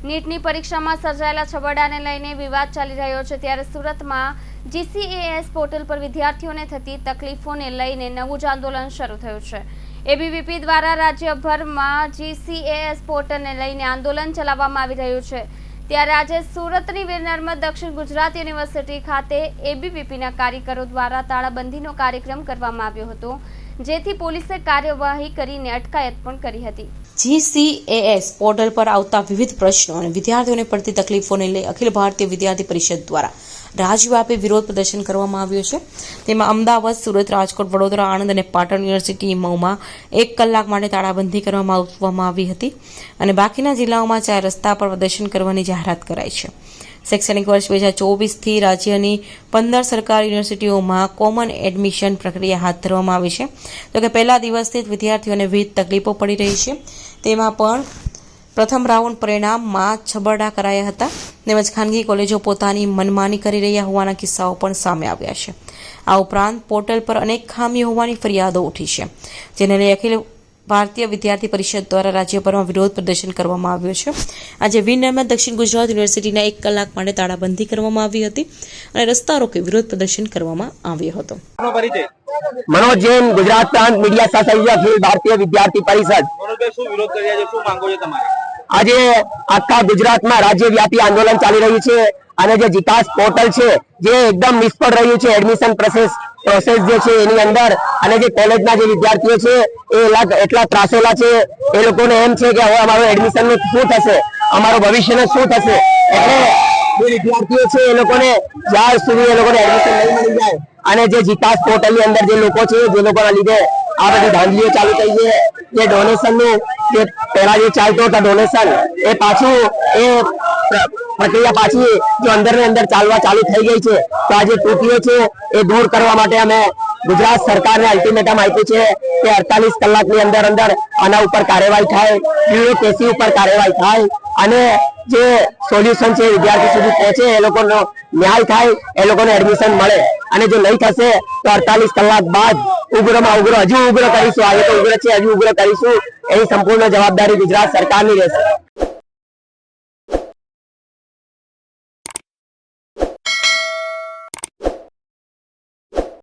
નીટની પરીક્ષામાં સર્જાયેલા છબરડાને લઈને વિવાદ ચાલી રહ્યો છે ત્યારે સુરતમાં જીસીએએસ પોર્ટલ પર વિદ્યાર્થીઓને થતી તકલીફોને લઈને નવું જ આંદોલન શરૂ થયું છે. એબીવીપી દ્વારા રાજ્યભરમાં જીસીએએસ પોર્ટલને લઈને આંદોલન ચલાવવામાં આવી રહ્યું છે. ત્યારે આજે સુરતની વીર દક્ષિણ ગુજરાત યુનિવર્સિટી ખાતે એબીવીપીના કાર્યકરો દ્વારા તાળાબંધીનો કાર્યક્રમ કરવામાં આવ્યો હતો. જેથી પોલીસે કાર્યવાહી કરીને અટકાયત પણ કરી હતી. જીસીએએસ પોર્ટલ પર આવતા વિવિધ પ્રશ્નો અને વિદ્યાર્થીઓને પડતી તકલીફોને લઈ અખિલ ભારતીય વિદ્યાર્થી પરિષદ દ્વારા રાજવ્યાપી વિરોધ પ્રદર્શન કરવામાં આવ્યું છે. તેમાં અમદાવાદ, સુરત, રાજકોટ, વડોદરા, આણંદ અને પાટણ યુનિવર્સિટી મઉમાં એક કલાક માટે તાળાબંધી કરવામાં આવવામાં આવી હતી અને બાકીના જિલ્લાઓમાં ચાર રસ્તા પર પ્રદર્શન કરવાની જાહેરાત કરાઈ છે. શૈક્ષણિક વર્ષ બે હજાર ચોવીસથી રાજ્યની પંદર સરકારી યુનિવર્સિટીઓમાં કોમન એડમિશન પ્રક્રિયા હાથ ધરવામાં આવી છે. તો કે પહેલા દિવસથી જ વિદ્યાર્થીઓને વિવિધ તકલીફો પડી રહી છે. તેમાં પણ પ્રથમ રાઉન્ડ પરિણામમાં છબરડા કરાયા હતા. તેમજ ખાનગી કોલેજો પોતાની મનમાની કરી રહ્યા હોવાના કિસ્સાઓ પણ સામે આવ્યા છે. આ ઉપરાંત પોર્ટલ પર અનેક ખામીઓ હોવાની ફરિયાદો ઉઠી છે, જેને લઈ અખિલ ભારતીય વિદ્યાર્થી પરિષદ દ્વારા રાજ્યભરમાં વિરોધ પ્રદર્શન કરવામાં આવ્યું છે. આજે નર્મદ દક્ષિણ ગુજરાત યુનિવર્સિટીના એક કલાક માટે તાળાબંધી કરવામાં આવી હતી અને રસ્તા રોકે વિરોધ પ્રદર્શન કરવામાં આવ્યો હતો. મનોજ જૈન ગુજરાત પ્રાંત મીડિયા સાથે અખિલ ભારતીય વિદ્યાર્થી પરિષદ. શું વિરોધ કરી રહ્યા છે? શું માંગો છો તમારે? આજે આખા ગુજરાતમાં રાજ્યવ્યાપી આંદોલન ચાલી રહ્યું છે. અને જે જીકાસ પોર્ટલ છે, જે એકદમ નિષ્ફળ રહ્યું છે એડમિશન પ્રોસેસ પ્રોસેસ જે છે એની અંદર. અને જે કોલેજના જે વિદ્યાર્થીઓ છે, એ એટલા ત્રાસેલા છે. એ લોકોને એમ છે કે હવે અમારું એડમિશનનું શું થશે? અમારું ભવિષ્યનું શું થશે? એટલે જે વિદ્યાર્થીઓ છે, એ લોકોને જ્યાં સુધી એ લોકોને એડમિશન નહીં મળી જાય, અને જે જીકાસ પોર્ટલની અંદર જે લોકો છે, જે લોકોના લીધે આ બધી ધાંધલીઓ ચાલુ થઈ છે, જે ડોનેશનનું જે પહેલા જે ચાલતો હતો ડોનેશન એ પાછું એ પ્રક્રિયા પાછી, જો અંદર ને અંદર ચાલવા ચાલુ થઈ ગઈ છે, તો આ જે ત્રુટીઓ છે, એ દૂર કરવા માટે અમે ગુજરાત સરકારને અલ્ટિમેટમ આપ્યું છે કે અડતાલીસ કલાકની અંદર અંદર આના ઉપર કાર્યવાહી થાય બીઓકેસી ઉપર કાર્યવાહી થાય, અને જે સોલ્યુશન છે વિદ્યાર્થી સુધી પહોંચે, એ લોકોનો ન્યાય થાય, એ લોકોને એડમિશન મળે. અને જો નહીં થશે, તો અડતાલીસ કલાક બાદ ઉગ્રમાં ઉગ્ર, હજુ ઉગ્ર કરીશું, આજે તો ઉગ્ર છે, હજુ ઉગ્ર કરીશું, એની સંપૂર્ણ જવાબદારી ગુજરાત સરકારની રહેશે.